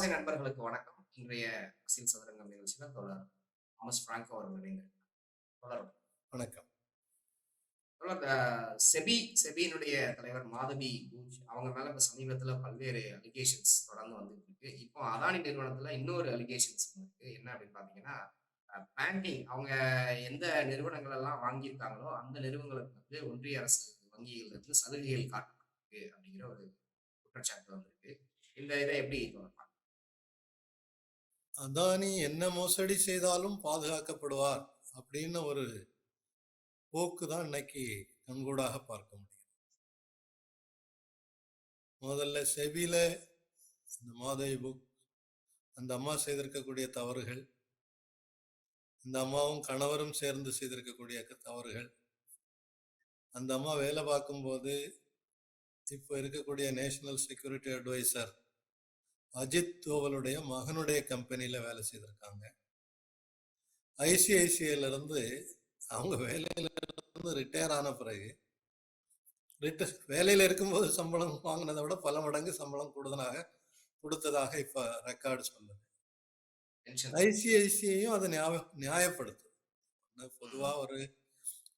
தமிழோசை நண்பர்களுக்கு வணக்கம். இன்றைய அரசியல் சதுரங்கம் நிகழ்ச்சியில் தொடர் தாமஸ் பிராங்கோ அவர்கள் இணைந்திருக்கிறார் தொடர் வணக்கம். செபி செபியினுடைய தலைவர் மாதவி கூஜ் அவங்க மேல இப்ப சமீபத்துல பல்வேறு அலிகேஷன்ஸ் தொடர்ந்து வந்துட்டு இருக்கு. இப்போ அதானி நிறுவனத்துல இன்னொரு அலிகேஷன்ஸ் இருக்கு. என்ன அப்படின்னு பாத்தீங்கன்னா பேங்கிங் அவங்க எந்த நிறுவனங்கள் எல்லாம் வாங்கியிருக்காங்களோ அந்த நிறுவனங்களுக்கு வந்து ஒன்றிய அரசு வங்கிகள் இருந்து சலுகைகள் காட்டிருக்கு அப்படிங்கிற ஒரு குற்றச்சாட்டு வந்திருக்கு. இந்த இதை எப்படி தொடர்பாங்க அதானி என்ன மோசடி செய்தாலும் பாதுகாக்கப்படுவார் அப்படின்னு ஒரு போக்கு தான் இன்னைக்கு கண்கூடாக பார்க்க முடியும் முதல்ல செபில இந்த மாதவி புக் அந்த அம்மா செய்திருக்கக்கூடிய தவறுகள் இந்த அம்மாவும் கணவரும் சேர்ந்து செய்திருக்கக்கூடிய தவறுகள் அந்த அம்மா வேலை பார்க்கும்போது இப்போ இருக்கக்கூடிய நேஷனல் செக்யூரிட்டி அட்வைசர் அஜித் தோவலுடைய மகனுடைய கம்பெனியில வேலை செய்திருக்காங்க. ஐசிஐசிஐல இருந்து அவங்க வேலையில இருந்து ரிட்டையர் ஆன பிறகு ரிட்ட வேலையில இருக்கும்போது சம்பளம் வாங்கினதை விட பல மடங்கு சம்பளம் கூடுதலாக கொடுத்ததாக இப்ப ரெக்கார்டு சொல்லுது. ஐசிஐசிஐயும் அதை நியாய நியாயப்படுத்துது. பொதுவா ஒரு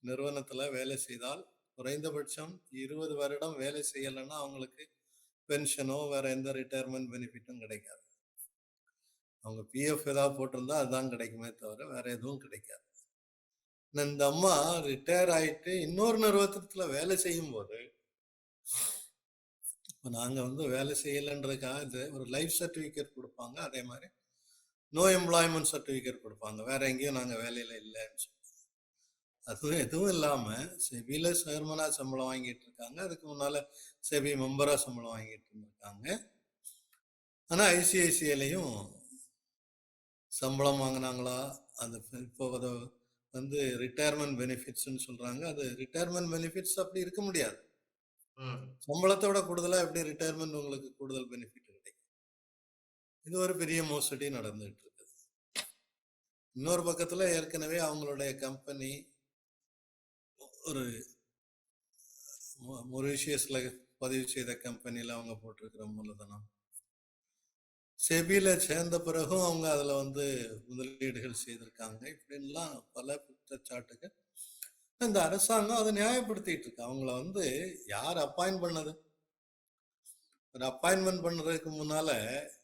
நிறுவனத்துல வேலை செய்தால் குறைந்தபட்சம் இருபது வருடம் வேலை செய்யலைன்னா அவங்களுக்கு பென்ஷனோ வேற எந்த ரிட்டையர்மெண்ட் பெனிஃபிட்டும் கிடைக்காது. அவங்க பிஎஃப் ஏதாவது போட்டிருந்தா அதுதான் கிடைக்குமே தவிர வேற எதுவும் கிடைக்காது. இந்த அம்மா ரிட்டையர் ஆயிட்டு இன்னொரு நிறுவனத்துல வேலை செய்யும் போது இப்போ நாங்க வந்து வேலை செய்யலைன்றதுக்காக இது ஒரு லைஃப் சர்டிபிகேட் கொடுப்பாங்க. அதே மாதிரி நோ எம்ப்ளாய்மெண்ட் சர்டிபிகேட் கொடுப்பாங்க. வேற எங்கேயும் நாங்க வேலையில இல்லைன்னு சொல்லி. அதுவும் எதுவும் இல்லாம செபில சேர்மனா சம்பளம் வாங்கிட்டு இருக்காங்க. அதுக்கு முன்னால செபி மெம்பரா சம்பளம் வாங்கிட்டு இருந்திருக்காங்க ஆனா ஐசிஐசிஐலையும் சம்பளம் வாங்கினாங்களா? அந்த இப்போ அது வந்து ரிட்டையர்மெண்ட் பெனிஃபிட்ஸ்னு சொல்றாங்க. அது ரிட்டையர்மெண்ட் பெனிஃபிட்ஸ் அப்படி இருக்க முடியாது. ம். சம்பளத்தோட கூடுதலா எப்படி ரிட்டையர்மெண்ட் உங்களுக்கு கூடுதல் பெனிஃபிட் கிடைக்கும்? இது ஒரு பெரிய மோசடி நடந்துட்டு இருக்குது இன்னொரு பக்கத்துல ஏற்கனவே அவங்களுடைய கம்பெனி ஒரு மொரிஷியஸ்ல பதிவு செய்த கம்பெனில அவங்க போட்டிருக்கிற மூலதனம். செபில சேர்ந்த பிறகும் அவங்க அதுல வந்து முதலீடுகள் செய்திருக்காங்க. இப்படின்லாம் பல குற்றச்சாட்டுகள். இந்த அரசாங்கம் அதை நியாயப்படுத்திட்டு இருக்கு. அவங்கள வந்து யார் அப்பாயிண்ட் பண்ணது? ஒரு அப்பாயின்மெண்ட் பண்ணுறதுக்கு முன்னால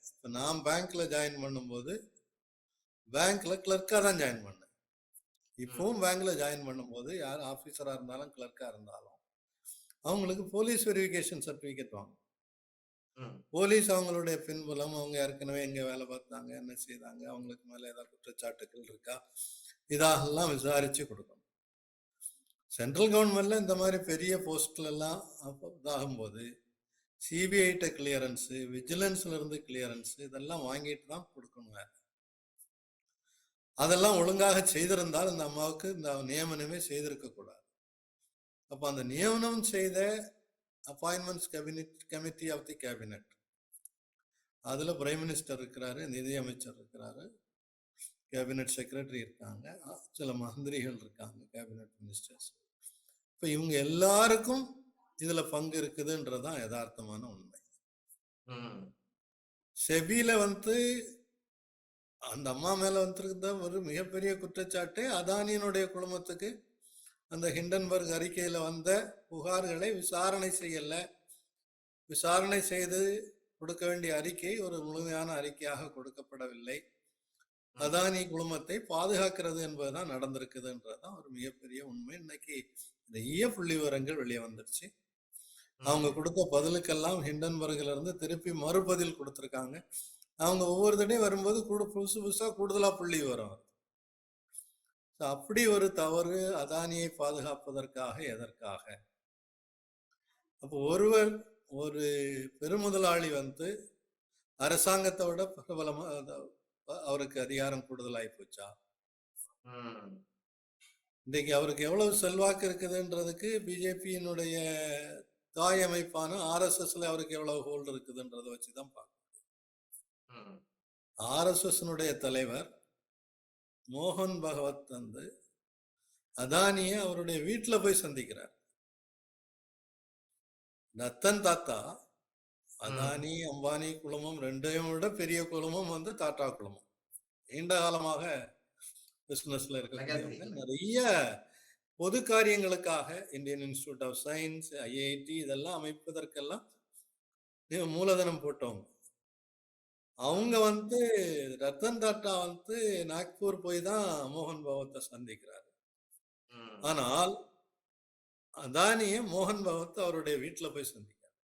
இப்போ நான் பேங்க்ல ஜாயின் பண்ணும்போது பேங்க்ல கிளர்க்காக தான் ஜாயின் பண்ணேன். இப்பவும் பேங்க்ல ஜாயின் பண்ணும்போது யார் ஆஃபீஸராக இருந்தாலும் கிளர்க்காக இருந்தாலும் அவங்களுக்கு போலீஸ் வெரிஃபிகேஷன் சர்டிஃபிகேட் வாங்கும் ம். போலீஸ் அவங்களுடைய பின்புலம் அவங்க ஏற்கனவே எங்க வேலை பார்த்தாங்க என்ன செய்தாங்க அவங்களுக்கு மேல ஏதாவது குற்றச்சாட்டுகள் இருக்கா இதாகலாம் விசாரிச்சு கொடுக்கணும் சென்ட்ரல் கவர்மெண்ட்ல இந்த மாதிரி பெரிய போஸ்ட்ல எல்லாம் அப்ப இதாகும்போது சிபிஐட்ட கிளியரன்ஸ் விஜிலன்ஸ்ல இருந்து கிளியரன்ஸ் இதெல்லாம் வாங்கிட்டு தான் கொடுக்கணும் வேலை. அதெல்லாம் ஒழுங்காக செய்திருந்தால் இந்த அம்மாவுக்கு இந்த நியமனமே செய்திருக்க கூடாது அப்ப அந்த நியமனம் செய்த appointments cabinet committee of the cabinet அதுல பிரைம் மினிஸ்டர் இருக்கிறாரு நிதி அமைச்சர் இருக்கிறாரு கேபினெட் செக்ரட்டரி இருக்காங்க சில மந்திரிகள் இருக்காங்க கேபினெட் மினிஸ்டர்ஸ் இப்போ இவங்க எல்லாருக்கும் இதுல பங்கு இருக்குதுன்றதுதான் யதார்த்தமான உண்மை. ம். செபில வந்து அந்த அம்மா மேல வந்திருந்த ஒரு மிகப்பெரிய குற்றச்சாட்டு அதானியினுடைய குடும்பத்துக்கு அந்த ஹிண்டன்பர்க் அறிக்கையில வந்த புகார்களை விசாரணை செய்யல. விசாரணை செய்து கொடுக்க வேண்டிய அறிக்கை ஒரு முழுமையான அறிக்கையாக கொடுக்கப்படவில்லை. அதானி குழுமத்தை பாதுகாக்கிறது என்பதுதான் நடந்திருக்குதுன்றதுதான் ஒரு மிகப்பெரிய உண்மை. இன்னைக்கு நிறைய புள்ளி விவரங்கள் வெளியே வந்துருச்சு. அவங்க கொடுத்த பதிலுக்கெல்லாம் ஹிண்டன்பர்க்ல இருந்து திருப்பி மறுபதில் கொடுத்துருக்காங்க. அவங்க ஒவ்வொரு தடையும் வரும்போது கூட புதுசு புதுசா கூடுதலா புள்ளி வரும். அப்படி ஒரு தவறு அதானியை பாதுகாப்பதற்காக எதற்காக அப்போ ஒருவர் ஒரு பெருமுதலாளி வந்து அரசாங்கத்தை விட பிரபலமா அவருக்கு அதிகாரம் கூடுதலாகி போச்சா. இன்னைக்கு அவருக்கு எவ்வளவு செல்வாக்கு இருக்குதுன்றதுக்கு பிஜேபியினுடைய தாய் அமைப்பான ஆர்எஸ்எஸ்ல அவருக்கு எவ்வளவு ஹோல்டு இருக்குதுன்றதை வச்சுதான் பார்க்கணும். ஆர்எஸ்எஸ்னுடைய தலைவர் மோகன் பகவத் வந்து அதானியை அவருடைய வீட்டுல போய் சந்திக்கிறார். ரத்தன் தாத்தா அதானி அம்பானி குழுமம் ரெண்டையும் விட பெரிய குழுமம் வந்து டாடா குழுமம். நீண்ட காலமாக பிசினஸ்ல இருக்கக்கூடியவங்க லெகசி. நிறைய பொது காரியங்களுக்காக Indian institute of science IIT இதெல்லாம் அமைப்பதற்கெல்லாம் மூலதனம் போட்டவங்க. அவங்க வந்து ரத்தன் டாட்டா வந்து நாக்பூர் போய் தான் மோகன் பகவத்தை சந்திக்கிறார். ஆனால் அதானிய மோகன் பகவத் அவருடைய வீட்டில் போய் சந்திக்கிறார்.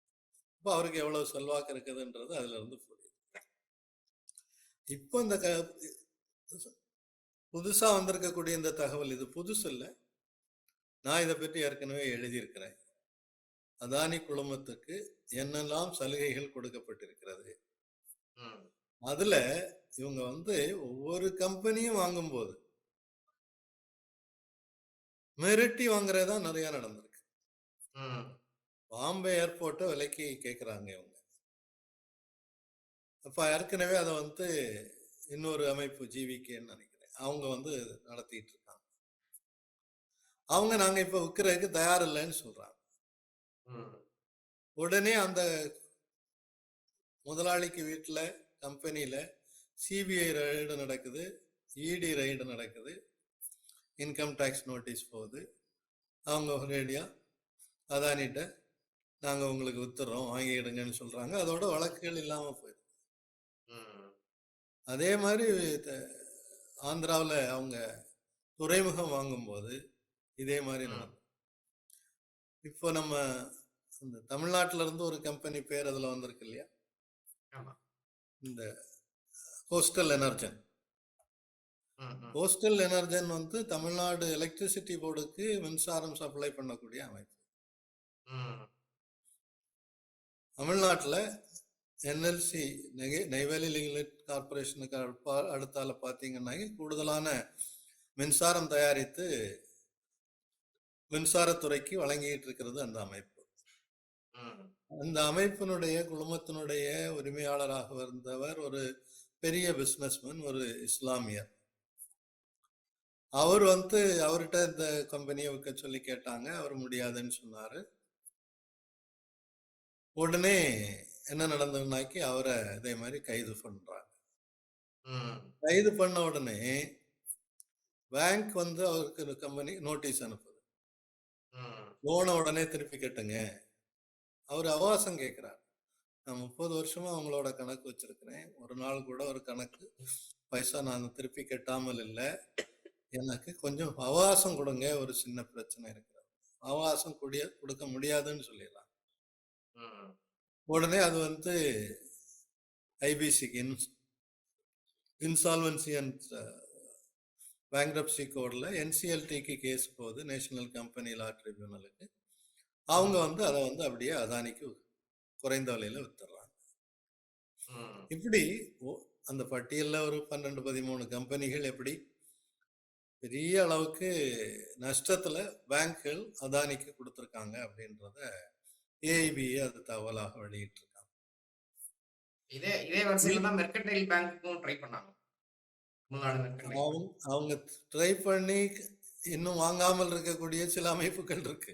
இப்போ அவருக்கு எவ்வளவு செல்வாக்கு இருக்குதுன்றது அதுல இருந்து புரியுது. இப்போ இந்த க புதுசா வந்திருக்கக்கூடிய இந்த தகவல் இது புதுசு இல்லை. நான் இதை பற்றி ஏற்கனவே எழுதியிருக்கிறேன். அதானி குழுமத்துக்கு என்னெல்லாம் சலுகைகள் கொடுக்கப்பட்டிருக்கிறது? ம். அதுல இவங்க வந்து ஒவ்வொரு கம்பெனியும் வாங்கும்போது மிரட்டி வாங்குறதா நிறைய நடந்திருக்கு ம். பாம்பே ஏர்போர்ட்டை விலைக்கு கேட்குறாங்க இவங்க அப்போ ஏற்கனவே அதை வந்து இன்னொரு அமைப்பு ஜிவிகேன்னு நினைக்கிறேன் அவங்க வந்து நடத்திட்டு இருக்காங்க அவங்க நாங்கள் இப்போ விற்கிறதுக்கு தயார் இல்லைன்னு சொல்றாங்க ம். உடனே அந்த முதலாளிக்கு வீட்டில் கம்பெனியில் சிபிஐ ரைடு நடக்குது இடி ரைடு நடக்குது இன்கம் டேக்ஸ் நோட்டீஸ் போகுது அவங்க ரேடியாக அதானிட்ட நாங்கள் உங்களுக்கு வித்துறோம் வாங்கிடுங்கன்னு சொல்கிறாங்க அதோட வழக்குகள் இல்லாமல் போயிடுது. அதே மாதிரி ஆந்திராவில் அவங்க துறைமுகம் வாங்கும்போது இதே மாதிரி ம். நடந்தது இப்போ நம்ம இந்த தமிழ்நாட்டுல இருந்து ஒரு கம்பெனி பேர் அதில் வந்திருக்கு இல்லையா. இந்த கோஸ்டல் எனர்ஜன். கோஸ்டல் எனர்ஜன் வந்து தமிழ்நாடு எலக்ட்ரிசிட்டி போர்டுக்கு மின்சாரம் சப்ளை பண்ணக்கூடிய அமைப்பு. தமிழ்நாட்டில் என்எல்சி நெய்வேலி லிங்க்லிட் கார்பரேஷனுக்கு அடுத்தால பார்த்தீங்கன்னா கூடுதலான மின்சாரம் தயாரித்து மின்சாரத்துறைக்கு வழங்கிட்டு இருக்கிறது அந்த அமைப்பு. அந்த அமைப்பினுடைய குழுமத்தினுடைய உரிமையாளராக இருந்தவர் ஒரு பெரிய பிசினஸ்மேன் ஒரு இஸ்லாமியர். அவர் வந்து அவர்கிட்ட இந்த கம்பெனியை விற்க சொல்லி கேட்டாங்க. அவர் முடியாதுன்னு சொன்னாரு. உடனே என்ன நடந்ததுனாக்கி அவரை இதே மாதிரி கைது பண்றாங்க. கைது பண்ண உடனே பேங்க் வந்து அவருக்கு கம்பெனி நோட்டீஸ் அனுப்புது. லோனை உடனே திருப்பி கட்டுங்க. அவர் அவகாசம் கேட்குறார். நான் முப்பது வருஷமா அவங்களோட கணக்கு வச்சிருக்கிறேன். ஒரு நாள் கூட ஒரு கணக்கு. பைசா நான் திருப்பி கட்டாமல் இல்லை. எனக்கு கொஞ்சம் அவகாசம் கொடுங்க. ஒரு சின்ன பிரச்சனை இருக்கிறது. அவகாசம் கூடிய கொடுக்க முடியாதுன்னு சொல்லிடலாம். உடனே அது வந்து ஐபிசிக்கு இன் இன்சால்வன்சி அண்ட் பேங்க்ரப்சி கோடில் என்சிஎல்டிக்கு கேஸ் போகுது. நேஷனல் கம்பெனி லா ட்ரிபியூனலுக்கு. அவங்க வந்து அதை வந்து அப்படியே அதானிக்கு குறைந்த விலையில வித்துடுறாங்க. இப்படி அந்த பட்டியலில் ஒரு பன்னெண்டு பதிமூணு கம்பெனிகள் எப்படி பெரிய அளவுக்கு நஷ்டத்துல பேங்க்கள் அதானிக்கு கொடுத்துருக்காங்க அப்படின்றத ஏஐபி அது தகவலாக வெளியிட்டிருக்காங்க. இதே இதே வரிசையில தான் மெர்கன்டைல் பேங்க்குக்கும் ட்ரை பண்ணாங்க. அவங்க ட்ரை பண்ணி இன்னும் வாங்காமல் இருக்கக்கூடிய சில அமைப்புகள் இருக்கு.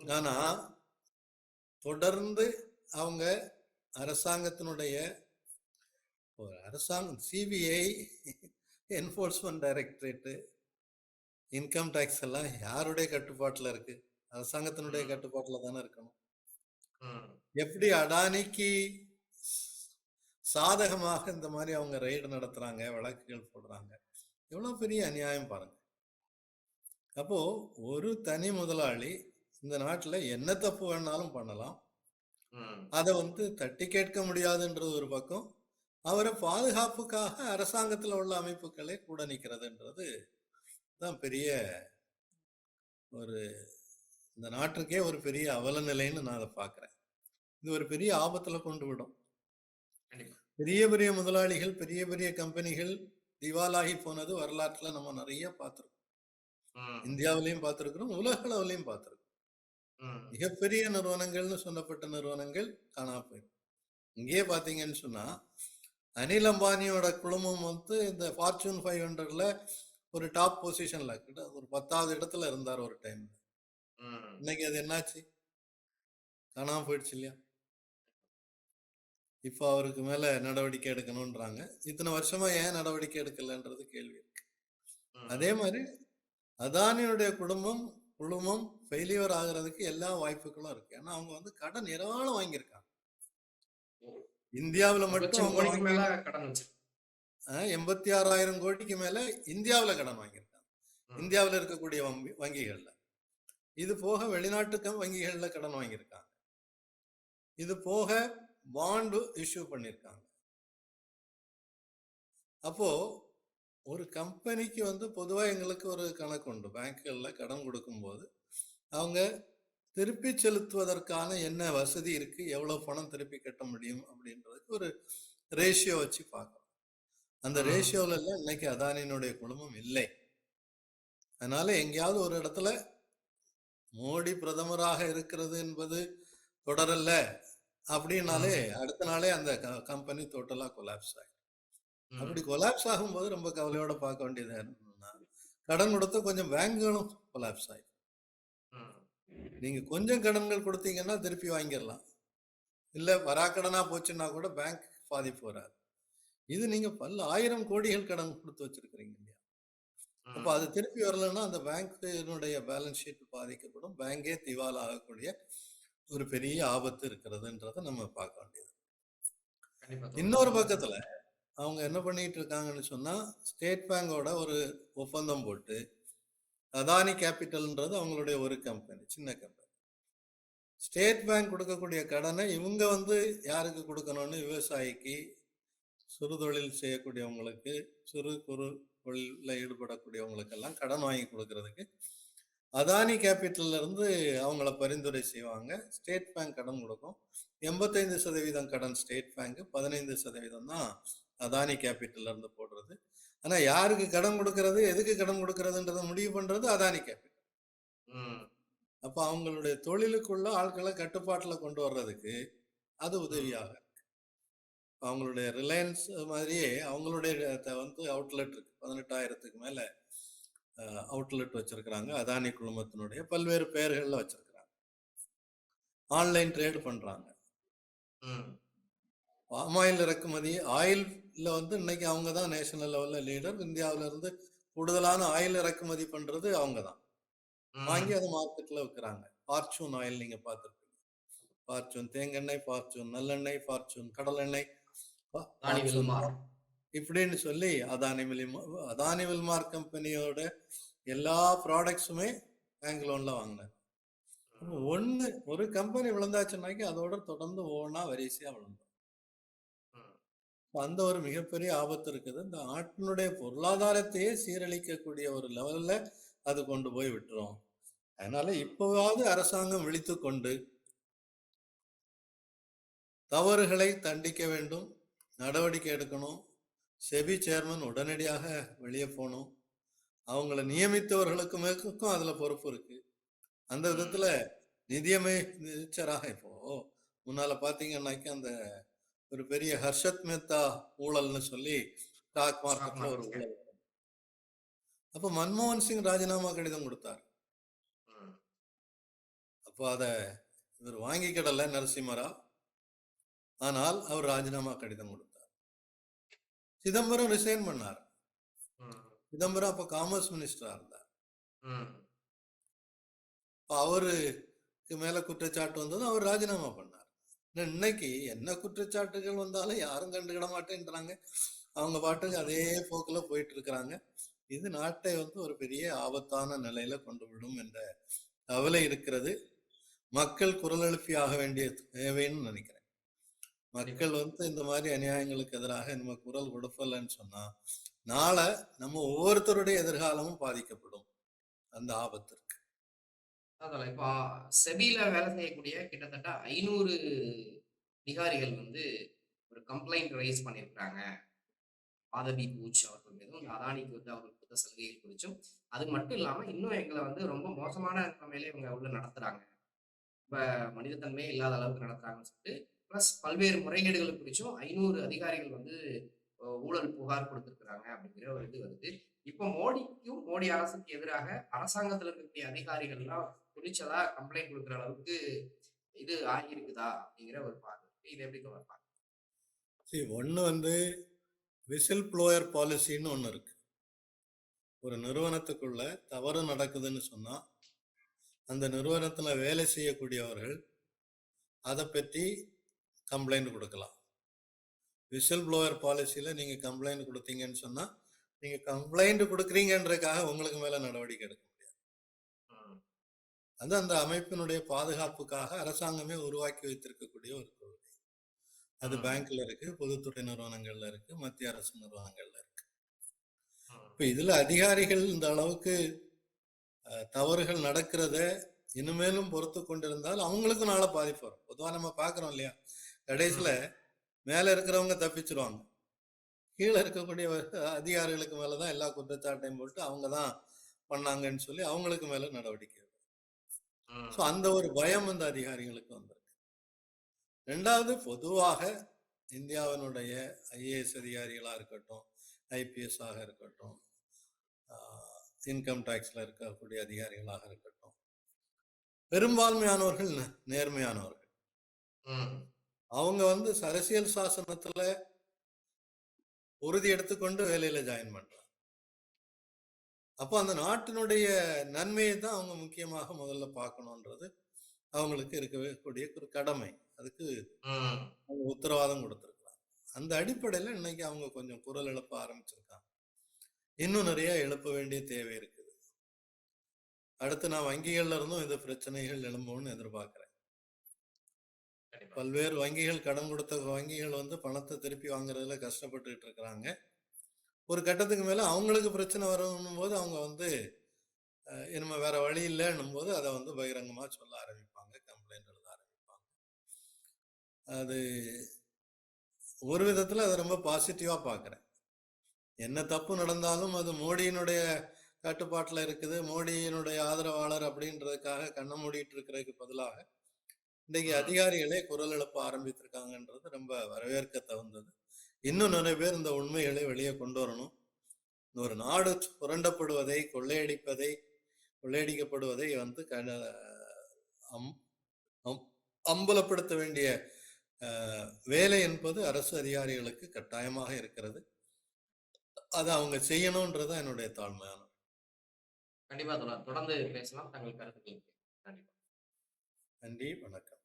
ஆனா தொடர்ந்து அவங்க அரசாங்கத்தினுடைய ஒரு அரசாங்கம் CBI enforcement directorate income tax எல்லாம் யாருடைய கட்டுப்பாட்டில் இருக்கு அரசாங்கத்தினுடைய. கட்டுப்பாட்டில் தானே இருக்கணும். எப்படி அடானிக்கு சாதகமாக இந்த மாதிரி அவங்க ரைடு நடத்துறாங்க வழக்குகள் போடுறாங்க எவ்வளவு பெரிய அநியாயம் பாருங்க அப்போ ஒரு தனி முதலாளி இந்த நாட்டுல என்ன தப்பு வேணாலும் பண்ணலாம். அதை வந்து தட்டி கேட்க முடியாதுன்றது ஒரு பக்கம் அவரை பாதுகாப்புக்காக அரசாங்கத்துல உள்ள அமைப்புகளே கூட நிக்கிறதுன்றது தான் பெரிய ஒரு இந்த நாட்டுக்கே ஒரு பெரிய அவல நிலைன்னு நான் அதை பார்க்கிறேன் இது ஒரு பெரிய ஆபத்துல கொண்டு விடும். பெரிய பெரிய முதலாளிகள் பெரிய பெரிய கம்பெனிகள் திவாலாகி போனது வரலாற்றுல நம்ம நிறைய பார்த்திருக்கோம். இந்தியாவிலையும் பார்த்திருக்கிறோம் உலக அளவுலையும் பார்த்திருக்கோம். மிகப்பெரிய நிறுவனங்கள்னு சொல்லப்பட்ட நிறுவனங்கள் காணாம போயிடும். இங்கேயே பாத்தீங்கன்னு சொன்னா அனில் அம்பானியோட குழுமம் வந்து இந்த ஃபார்ச்சூன் ஃபைவ் ஹண்ட்ரட்ல ஒரு டாப் பொசிஷன்ல கிட்ட ஒரு பத்தாவது இடத்துல இருந்தார் ஒரு டைம். இன்னைக்கு அது என்னாச்சு? காணாம போயிடுச்சு இல்லையா? இப்போ அவருக்கு மேல நடவடிக்கை எடுக்கணும்ன்றாங்க. இத்தனை வருஷமா ஏன் நடவடிக்கை எடுக்கலன்றது கேள்வி இருக்கு. அதே மாதிரி அதானியுடைய குடும்பம் குழுமம் ஃபெயிலியர் ஆகுறதுக்கு எல்லா வாய்ப்புகளும் இருக்கு. ஏன்னா அவங்க வந்து கடன் ஏராளம் வாங்கியிருக்காங்க. இந்தியாவுல மட்டும் எண்பத்தி ஆறாயிரம் கோடிக்கு மேல இந்தியாவுல கடன் வாங்கியிருக்காங்க. இந்தியாவுல இருக்கக்கூடிய வங்கி வங்கிகள்ல. இது போக வெளிநாட்டு வங்கிகள்ல கடன் வாங்கியிருக்காங்க. இது போக பாண்டு இஷ்யூ பண்ணியிருக்காங்க. அப்போ ஒரு கம்பெனிக்கு வந்து பொதுவா எங்களுக்கு ஒரு கணக்கு உண்டு பேங்க்குகள்ல கடன் கொடுக்கும்போது அவங்க திருப்பி செலுத்துவதற்கான என்ன வசதி இருக்கு எவ்வளவு பணம் திருப்பி கட்ட முடியும் அப்படின்றதுக்கு ஒரு ரேஷியோ வச்சு பார்க்கணும் அந்த ம். ரேஷியோல எல்லாம் இன்னைக்கு அதானியினுடைய குழுமம் இல்லை அதனால எங்கேயாவது ஒரு இடத்துல மோடி பிரதமராக இருக்கிறது என்பது தொடரல அப்படின்னாலே அடுத்த நாளே அந்த கம்பெனி டோட்டலா கொலாப்ஸ் ஆகும். அப்படி கொலாப்ஸ் ஆகும்போது ரொம்ப கவலையோட பார்க்க வேண்டியது என்னன்னா கடன் கொடுத்து கொஞ்சம் பேங்குகளும் கொலாப்ஸ் ஆகும் ம். நீங்க கொஞ்சம் கடன்கள் கொடுத்தீங்கன்னா திருப்பி வாங்கிடலாம். இல்ல வராக்கடனா போச்சுன்னா கூட பேங்க் பாதிப்பு வராது இது நீங்க பல ஆயிரம் கோடிகள் கடன் கொடுத்து வச்சிருக்கிறீங்க இல்லையா? அப்ப அது திருப்பி வரலன்னா அந்த பேங்கினுடைய பேலன்ஸ் ஷீட் பாதிக்கப்படும். பேங்கே திவால் ஆகக்கூடிய ஒரு பெரிய ஆபத்து இருக்கிறதுன்றத நம்ம பார்க்க வேண்டியது. இன்னொரு பக்கத்துல அவங்க என்ன பண்ணிட்டு இருக்காங்கன்னு சொன்னா ஸ்டேட் பேங்கோட ஒரு ஒப்பந்தம் போட்டு அதானி கேபிட்டல்ன்றது அவங்களுடைய ஒரு கம்பெனி சின்ன கம்பெனி. ஸ்டேட் பேங்க் கொடுக்கக்கூடிய கடனை இவங்க வந்து யாருக்கு கொடுக்கணும்னு விவசாயிக்கு சிறுதொழில் செய்யக்கூடியவங்களுக்கு சிறு குறு தொழிலில் ஈடுபடக்கூடியவங்களுக்கெல்லாம் கடன் வாங்கி கொடுக்கறதுக்கு அதானி கேபிட்டல்ல இருந்து அவங்கள பரிந்துரை செய்வாங்க. ஸ்டேட் பேங்க் கடன் கொடுக்கும். எண்பத்தைந்து சதவீதம் கடன் ஸ்டேட் பேங்க் பதினைந்து சதவீதம் தான் அதானி கேபிட்டல்ல இருந்து போடுறது. ஆனா யாருக்கு கடன் கொடுக்கறது எதுக்கு கடன் கொடுக்கறதுன்றத முடிவு பண்றது அதானி கேபிட்டல். ம். அப்ப அவங்களுடைய தொழிலுக்குள்ள ஆட்களை கட்டுப்பாட்டுல கொண்டு வர்றதுக்கு அது உதவியாக இருக்கு. அவங்களுடைய ரிலையன்ஸ் மாதிரியே அவங்களுடைய வந்து அவுட்லெட் இருக்கு. பதினெட்டாயிரத்துக்கு மேல அவுட்லெட் வச்சிருக்கிறாங்க. அதானி குழுமத்தினுடைய பல்வேறு பெயர்கள்ல வச்சிருக்கிறாங்க. ஆன்லைன் ட்ரேட் பண்றாங்க. ம். பாமாயில் இறக்குமதி ஆயில்ல வந்து இன்னைக்கு அவங்க தான் நேஷனல் லெவல்ல லீடர் இந்தியாவுல இருந்து கூடுதலான ஆயில் இறக்குமதி பண்றது அவங்க தான். வாங்கி அதை மார்க்கெட்ல விற்கிறாங்க ஃபார்ச்சூன் ஆயில் நீங்க பார்த்துருப்பீங்க. ஃபார்ச்சூன் தேங்கெண்ணெய் ஃபார்ச்சூன் நல்லெண்ணெய் ஃபார்ச்சூன் கடலெண்ணெய். இப்படின்னு சொல்லி அதானி மிலிமா அதானி வில்மார் கம்பெனியோட எல்லா ப்ராடக்ட்ஸுமே பேங்க் லோன்ல வாங்கினேன் ஒண்ணு ஒரு கம்பெனி விழுந்தாச்சுன்னாக்கி அதோட தொடர்ந்து ஒவ்வொன்றா வரிசையா விழுந்தோம். அந்த ஒரு மிகப்பெரிய ஆபத்து இருக்குது. இந்த நாட்டினுடைய பொருளாதாரத்தையே சீரழிக்கக்கூடிய ஒரு லெவல்ல அது கொண்டு போய் விட்டுரும். அதனால இப்போவாவது அரசாங்கம் விழித்து கொண்டு தவறுகளை தண்டிக்க வேண்டும். நடவடிக்கை எடுக்கணும். செபி சேர்மன் உடனடியாக வெளியே போகணும். அவங்கள நியமித்தவர்களுக்கும் அதுல பொறுப்பு இருக்கு. அந்த விதத்துல நிதியமைச்சராக இப்போ முன்னால பாத்தீங்கன்னாக்கி அந்த ஒரு பெரிய ஹர்ஷத் மேத்தா ஊழல்னு சொல்லி ஸ்டாக் மார்க்கெட்ல ஒரு. ஊழல். அப்ப மன்மோகன் சிங் ராஜினாமா கடிதம் கொடுத்தார். அப்போ அத இவர் வாங்கிக்கிடல நரசிம்மராவ் ஆனால் அவர் ராஜினாமா கடிதம் கொடுத்தார். சிதம்பரம் ரிசைன் பண்ணார். சிதம்பரம் அப்ப காமர்ஸ் மினிஸ்டரா இருந்தார். அவருக்கு மேல குற்றச்சாட்டு வந்ததும் அவர் ராஜினாமா பண்ணார். இன்னைக்கு என்ன குற்றச்சாட்டுகள் வந்தாலும் யாரும் கண்டுக்கிட மாட்டேன்றாங்க. அவங்க பாட்டுக்கு அதே போக்குல போயிட்டு இருக்கிறாங்க இது நாட்டை வந்து ஒரு பெரிய ஆபத்தான நிலையில கொண்டு விடும் என்ற கவலை இருக்கிறது. மக்கள் குரல் எழுப்பி ஆக வேண்டிய தேவைன்னு நினைக்கிறேன். மக்கள் வந்து இந்த மாதிரி அநியாயங்களுக்கு எதிராக நம்ம குரல் கொடுப்பலன்னு சொன்னா நாளை நம்ம ஒவ்வொருத்தருடைய எதிர்காலமும் பாதிக்கப்படும். அந்த ஆபத்து. அதான் இப்போ செபியில் வேலை செய்யக்கூடிய கிட்டத்தட்ட ஐநூறு அதிகாரிகள் வந்து ஒரு கம்ப்ளைண்ட் ரைஸ் பண்ணியிருக்கிறாங்க பாதபி பூச் அவர்கள் மீதும் இந்த அதானிக்கு வந்து அவர்கள் கொடுத்த சலுகைகள் குறிச்சும் அது மட்டும் இல்லாமல் இன்னும் எங்களை வந்து ரொம்ப மோசமான நிலைமையில இவங்க உள்ள நடத்துறாங்க. இப்போ மனிதத்தன்மையே இல்லாத அளவுக்கு நடத்துறாங்கன்னு சொல்லிட்டு ப்ளஸ் பல்வேறு முறைகேடுகள் குறிச்சும் ஐநூறு அதிகாரிகள் வந்து ஊழல் புகார் கொடுத்துருக்குறாங்க அப்படிங்கிற ஒரு இது வருது. இப்போ மோடிக்கும் மோடி அரசுக்கு எதிராக அரசாங்கத்தில் இருக்கக்கூடிய அதிகாரிகள்லாம் துணிச்சலா கம்ப்ளைண்ட் கொடுக்குற அளவுக்கு இது ஆகியிருக்குதா அப்படிங்கிற ஒரு பார்வை. இது எப்படி பார்ப்பாங்க சரி ஒன்று வந்து விசில் ப்ளோயர் பாலிசின்னு ஒன்று இருக்கு. ஒரு நிறுவனத்துக்குள்ள தவறு நடக்குதுன்னு சொன்னால் அந்த நிறுவனத்தில் வேலை செய்யக்கூடியவர்கள் அதை பற்றி கம்ப்ளைண்ட் கொடுக்கலாம். விசில் ப்ளோயர் பாலிசியில் நீங்கள் கம்ப்ளைண்ட் கொடுத்தீங்கன்னு சொன்னால் நீங்கள் கம்ப்ளைண்ட் கொடுக்குறீங்கன்றதுக்காக உங்களுக்கு மேலே நடவடிக்கை எடுக்கும் அது அந்த அமைப்பினுடைய பாதுகாப்புக்காக அரசாங்கமே உருவாக்கி வைத்திருக்கக்கூடிய ஒரு கொள்கை அது. பேங்க்ல இருக்கு பொதுத்துறை நிறுவனங்கள்ல இருக்கு மத்திய அரசு நிறுவனங்கள்ல இருக்கு. இப்ப இதுல அதிகாரிகள் இந்த அளவுக்கு தவறுகள் நடக்கிறத இனிமேலும் பொறுத்து கொண்டிருந்தால் அவங்களுக்கும் நாளை பாதிப்பு வரும் பொதுவா நம்ம பாக்குறோம் இல்லையா கடைசியில மேல இருக்கிறவங்க தப்பிச்சிருவாங்க கீழே இருக்கக்கூடிய அதிகாரிகளுக்கு மேலதான் எல்லா குற்றச்சாட்டையும் போட்டு அவங்க தான் பண்ணாங்கன்னு சொல்லி அவங்களுக்கு மேல நடவடிக்கை. ஸோ அந்த ஒரு பயம் அந்த அதிகாரிகளுக்கு வந்திருக்கு. ரெண்டாவது பொதுவாக இந்தியாவினுடைய ஐஏஎஸ் அதிகாரிகளாக இருக்கட்டும் ஐபிஎஸ் ஆக இருக்கட்டும் இன்கம் டேக்ஸில் இருக்கக்கூடிய அதிகாரிகளாக இருக்கட்டும் பெரும்பான்மையானவர்கள் நேர்மையானவர்கள். அவங்க வந்து அரசியல் சாசனத்துல உறுதி எடுத்துக்கொண்டு வேலையில ஜாயின் பண்றாங்க. அப்போ அந்த நாட்டினுடைய நன்மையை தான் அவங்க முக்கியமாக முதல்ல பார்க்கணுன்றது அவங்களுக்கு இருக்கக்கூடிய ஒரு கடமை. அதுக்கு உத்தரவாதம் கொடுத்துருக்காங்க அந்த அடிப்படையில் இன்னைக்கு அவங்க கொஞ்சம் குரல் எழுப்ப ஆரம்பிச்சிருக்காங்க. இன்னும் நிறைய எழுப்ப வேண்டிய தேவை இருக்குது. அடுத்து நான் வங்கிகள்ல இருந்தும் இந்த பிரச்சனைகள் எழும்பும்னு எதிர்பார்க்கிறேன். பல்வேறு வங்கிகள் கடன் கொடுத்த வங்கிகள் வந்து பணத்தை திருப்பி வாங்குறதுல கஷ்டப்பட்டுக்கிட்டு இருக்கிறாங்க. ஒரு கட்டத்துக்கு மேல அவங்களுக்கு பிரச்சனை வரணும் போது அவங்க வந்து இனிமே வேற வழி இல்லைன்னும் போது அதை வந்து பகிரங்கமா சொல்ல ஆரம்பிப்பாங்க கம்ப்ளைண்ட் எழுத ஆரம்பிப்பாங்க. அது ஒரு விதத்துல அதை ரொம்ப பாசிட்டிவா பார்க்கிறேன். என்ன தப்பு நடந்தாலும் அது மோடியினுடைய கட்டுப்பாட்டுல இருக்குது மோடியினுடைய ஆதரவாளர் அப்படின்றதுக்காக கண்ணை மூடிட்டு இருக்கிறதுக்கு பதிலாக இன்னைக்கு ம். அதிகாரிகளே குரல் எழுப்ப ஆரம்பித்திருக்காங்கன்றது ரொம்ப வரவேற்க தகுந்தது இன்னும் நிறைய பேர் இந்த உண்மைகளை வெளியே கொண்டு வரணும். ஒரு நாடு புரண்டப்படுவதை கொள்ளையடிப்பதை கொள்ளையடிக்கப்படுவதை வந்து அம் அம்- அம்பலப்படுத்த வேண்டிய வேலை என்பது அரசு அதிகாரிகளுக்கு கட்டாயமாக இருக்கிறது. அதை அவங்க செய்யணும்ன்றது என்னுடைய தாழ்மையான கண்டிப்பா தொடர்ந்து பேசலாம். தங்கள் நன்றி. நன்றி. வணக்கம்.